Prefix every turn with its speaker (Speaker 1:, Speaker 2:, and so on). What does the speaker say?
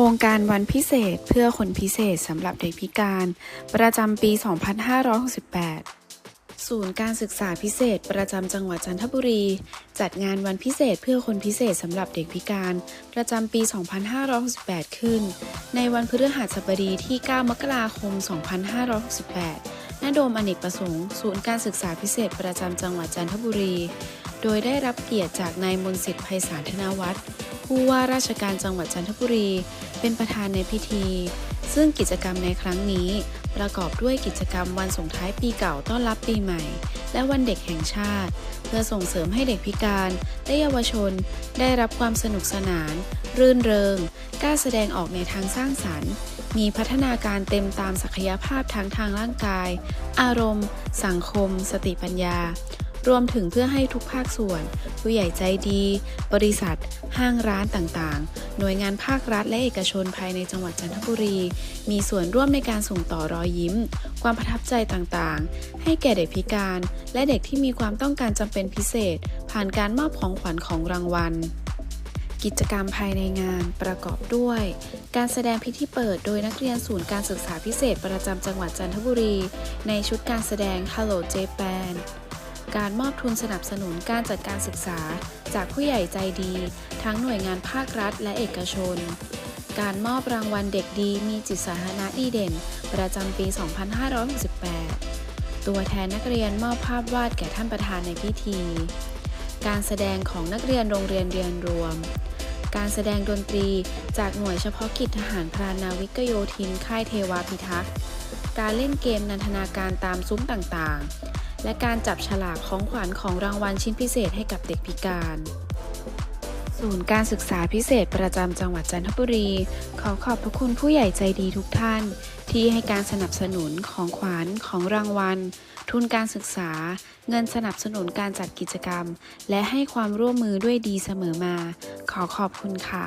Speaker 1: ครงการวันพิเศษเพื่อคนพิเศษสำหรับเด็กพิการ ประจำปี 2568 ศูนย์การศึกษาพิเศษ ประจำจังหวัดจันทบุรี จัดงานวันพิเศษเพื่อคนพิเศษสำหรับเด็กพิการ ประจำปี 2568 ขึ้น ในวันพฤหัสบดีที่ 9 มกราคม 2568 ณ โดมอเนกประสงค์ ศูนย์การศึกษาพิเศษประจำจังหวัดจันทบุรี โดยได้รับเกียรติจากนายมนสิทธิ์ไพศาลธนวัฒน์ ผู้ว่าราชการจังหวัดจันทบุรี เป็นประธานในพิธี ซึ่งกิจกรรมในครั้งนี้ ประกอบด้วยกิจกรรมวันส่งท้ายปีเก่าต้อนรับปีใหม่ และวันเด็กแห่งชาติ เพื่อส่งเสริมให้เด็กพิการและเยาวชน ได้รับความสนุกสนาน รื่นเริงกล้าแสดงออกในทางสร้างสรรค์ มีพัฒนาการเต็มตามศักยภาพทั้งทางร่างกาย อารมณ์ สังคม สติปัญญา รวมถึงเพื่อให้ทุกภาคส่วน ผู้ใหญ่ใจดี บริษัท ห้างร้านต่างๆ หน่วยงานภาครัฐและเอกชนภายในจังหวัดจันทบุรี มีส่วนร่วมในการส่งต่อรอยยิ้ม ความประทับใจต่างๆ ให้แก่เด็กพิการ และเด็กที่มีความต้องการจำเป็นพิเศษ ผ่านการมอบของขวัญของรางวัลกิจกรรมภายในงานประกอบด้วย การแสดงพิธีเปิดโดยนักเรียนศูนย์การศึกษาพิเศษประจำจังหวัดจันทบุรี ในชุดการแสดง Hello Japan การมอบทุนสนับสนุนการจัดการศึกษา จากผู้ใหญ่ใจดี ทั้งหน่วยงานภาครัฐและเอกชน การมอบรางวัลเด็กดีมีจิตสาธารณะดีเด่น ประจำปี 2568 ตัวแทนนักเรียนมอบภาพวาดแก่ท่านประธานในพิธี การแสดงของนักเรียนโรงเรียนเรียนรวม การแสดงดนตรีจากหน่วยเฉพาะกิจทหารพรานาวิกโยธินค่ายเทวาพิทักษ์ การเล่นเกมนันทนาการตามซุ้มต่างๆ และการจับฉลากของขวัญของรางวัลชิ้นพิเศษให้กับเด็กพิการ ศูนย์การศึกษาพิเศษประจำจังหวัดจันทบุรี ขอขอบพระคุณผู้ใหญ่ใจดีทุกท่าน ที่ให้การสนับสนุนของขวัญของรางวัล ทุนการศึกษา เงินสนับสนุนการจัดกิจกรรม และให้ความร่วมมือด้วยดีเสมอมา ขอขอบคุณค่ะ